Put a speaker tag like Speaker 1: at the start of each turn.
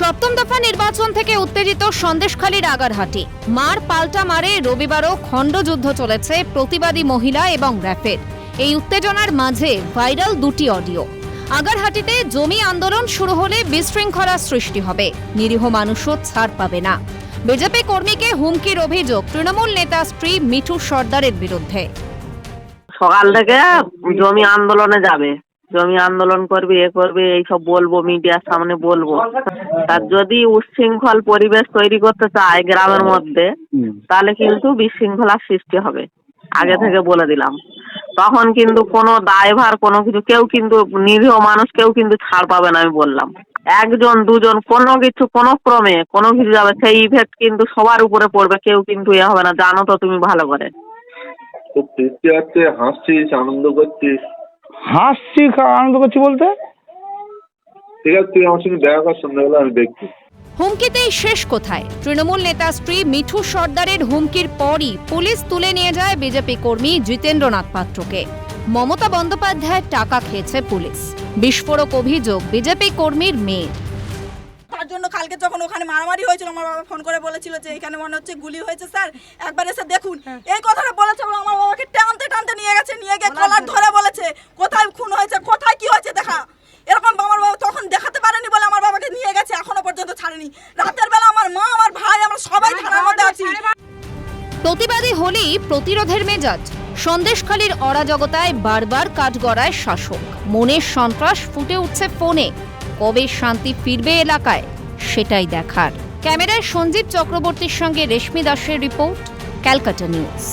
Speaker 1: সপ্তম দফা নির্বাচন থেকে উত্তেজিত সন্দেশখালীর আগারহাটি। মার পাল্টা মারে রবিবারও খণ্ডযুদ্ধ চলেছে প্রতিবাদী মহিলা এবং র্যাফের। এই উত্তেজনার মাঝে ভাইরাল দুটি অডিও। আগারহাটিতে জমি আন্দোলন শুরু হলে বিশৃঙ্খলা সৃষ্টি হবে। নিরীহ মানুষও ছাড় পাবে না। বিজেপি কর্মীকে হুমকির অভিযোগ। তৃণমূল নেতা স্ত্রী মিঠু সর্দারের বিরুদ্ধে।
Speaker 2: সকাল থেকে জমি আন্দোলনে যাবে। জমি আন্দোলন করবে এ করবে এইসব বলব মিডিয়ার সামনে বলব। আর যদি উচ্ছৃঙ্খল পরিবেশ তৈরি করতে চায় গ্রামের মধ্যে তাহলে কিন্তু বিশৃঙ্খলার সৃষ্টি হবে আগে থেকে বলে দিলাম। তখন কিন্তু কোনো দায়ভার কোনো কিছু কেউ কিন্তু নিরীহ মানুষ কেউ কিন্তু ছাড় পাবে না আমি বললাম। একজন দুজন কোনো কিছু কোনো ক্রমে কোনো কিছু যাবে সেই ইফেক্ট কিন্তু সবার উপরে পড়বে কেউ কিন্তু এ হবে না জানো তো তুমি ভালো করে।
Speaker 3: তো ফিরতে যাচ্ছে হাসছিস আনন্দ করছিস।
Speaker 4: হাসছি আনন্দ করছি বলতে?
Speaker 3: ঠিক আছে তুই আমার সঙ্গে দেখা কর সন্ধ্যাবেলা আমি দেখছি।
Speaker 1: হুমকিতেই শেষ কোথায়? তৃণমূল নেতা স্ত্রী মিঠু সর্দারের হুমকির পরই পুলিশ তুলে নিয়ে যায় বিজেপি কর্মী জিতেন্দ্রনাথ পাত্রকে। মমতা বন্দ্যোপাধ্যায়ের টাকা খেয়েছে পুলিশ। বিস্ফোরক অভিযোগ বিজেপি কর্মীর মেয়ে
Speaker 5: তার জন্য কালকে যখন ওখানে মারামারি হয়েছিল আমার বাবা ফোন করে বলেছিল যে এখানে মনে হচ্ছে গুলি হয়েছে স্যার। একবার এসে দেখুন। এই কথাটা বলেছে আমার বাবাকে টানতে টানতে নিয়ে গেছে নিয়ে গিয়ে কলার ধরে বলেছে কোথায় খুন হয়েছে কোথায় কি হয়েছে দেখা এরকম আমার বাবা তখন দেখাতে পারেনি বলে আমার বাবাকে নিয়ে গেছে এখনও পর্যন্ত ছাড়েনি রাতের বেলা আমার মা আমার ভাই আমরা সবাই থানার মধ্যে আছি
Speaker 1: প্রতিবাদী হলেই প্রতিরোধের মেজাজ। সন্দেশখালীর অরাজকতায় বারবার কাঠগড়ায় শাসক। মনের সন্ত্রাস ফুটে উঠছে ফোনে। কবে শান্তি ফিরবে এলাকায়, সেটাই দেখার। ক্যামেরায় সঞ্জীব চক্রবর্তীর সঙ্গে রেশমি দাসের রিপোর্ট, ক্যালকাটা নিউজ।